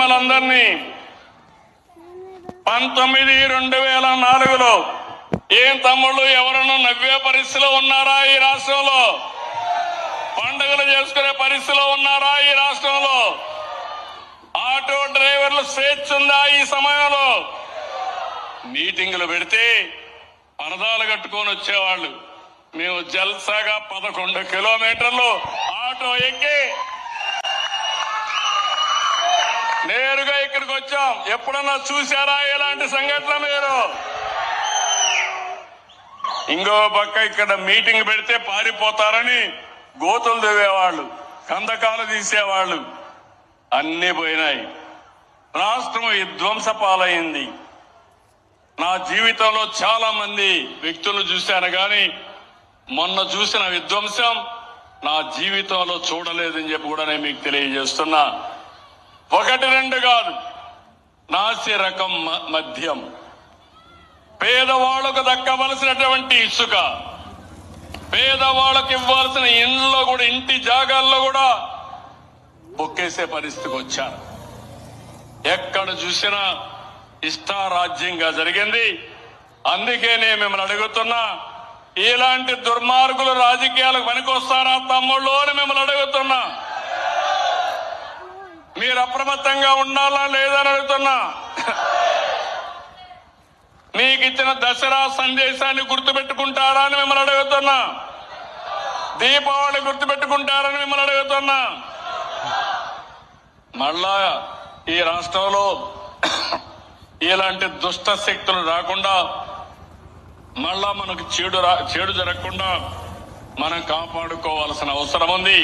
మిమ్మల్ని పంతొమ్మిది రెండు వేల నాలుగులో ఏం తమ్ముళ్ళు ఎవరన్నా నవ్వే పరిస్థితిలో ఉన్నారా ఈ రాష్ట్రంలో? పండుగలు చేసుకునే పరిస్థితిలో ఉన్నారా ఈ రాష్ట్రంలో? ఆటో డ్రైవర్లు స్వేచ్ఛ ఉందా ఈ సమయంలో? మీటింగులు పెడితే పరదాలు కట్టుకొని వచ్చేవాళ్ళు. మేము జల్సాగా పదకొండు కిలోమీటర్లు ఆటో ఎక్కి నేరుగా ఇక్కడికి వచ్చాం. ఎప్పుడన్నా చూసారా ఇలాంటి సంఘటన మీరు? ఇంకో పక్క ఇక్కడ మీటింగ్ పెడితే పారిపోతారని గోతులు దువ్వేవాళ్ళు కందకాలు తీసేవాళ్ళు. అన్ని పోయినాయి. రాష్ట్రం విధ్వంస పాలైంది నా జీవితంలో చాలా మంది వ్యక్తులు చూశాను కానీ మొన్న చూసిన విధ్వంసం నా జీవితంలో చూడలేదని చెప్పి కూడా నేను మీకు తెలియజేస్తున్నా. ఒకటి రెండు కాదు. నాసి రకం మ- మద్యం. పేదవాళ్ళకు దక్కవలసినటువంటి ఇసుక. పేదవాళ్ళకి ఇవ్వాల్సిన ఇండ్లో కూడా ఇంటి జాగాల్లో కూడా బొక్కేసే పరిస్థితికి వచ్చారు. ఎక్కడ చూసినా ఇష్టారాజ్యంగా జరిగింది. అందుకే నేను మిమ్మల్ని అడుగుతున్నా ఇలాంటి దుర్మార్గులు రాజకీయాలకు పనికొస్తారా తమ్ముళ్ళు అని మిమ్మల్ని అడుగుతున్నా. మీరు అప్రమత్తంగా ఉండాలా లేదని అడుగుతున్నా. మీకు ఇచ్చిన దసరా సందేశాన్ని గుర్తుపెట్టుకుంటారా అని మిమ్మల్ని అడుగుతున్నా. దీపావళి గుర్తుపెట్టుకుంటారని మిమ్మల్ని అడుగుతున్నా. మళ్ళా ఈ రాష్ట్రంలో ఇలాంటి దుష్ట శక్తులు రాకుండా మళ్ళా మనకు చెడు చెడు జరగకుండా మనం కాపాడుకోవాల్సిన అవసరం ఉంది.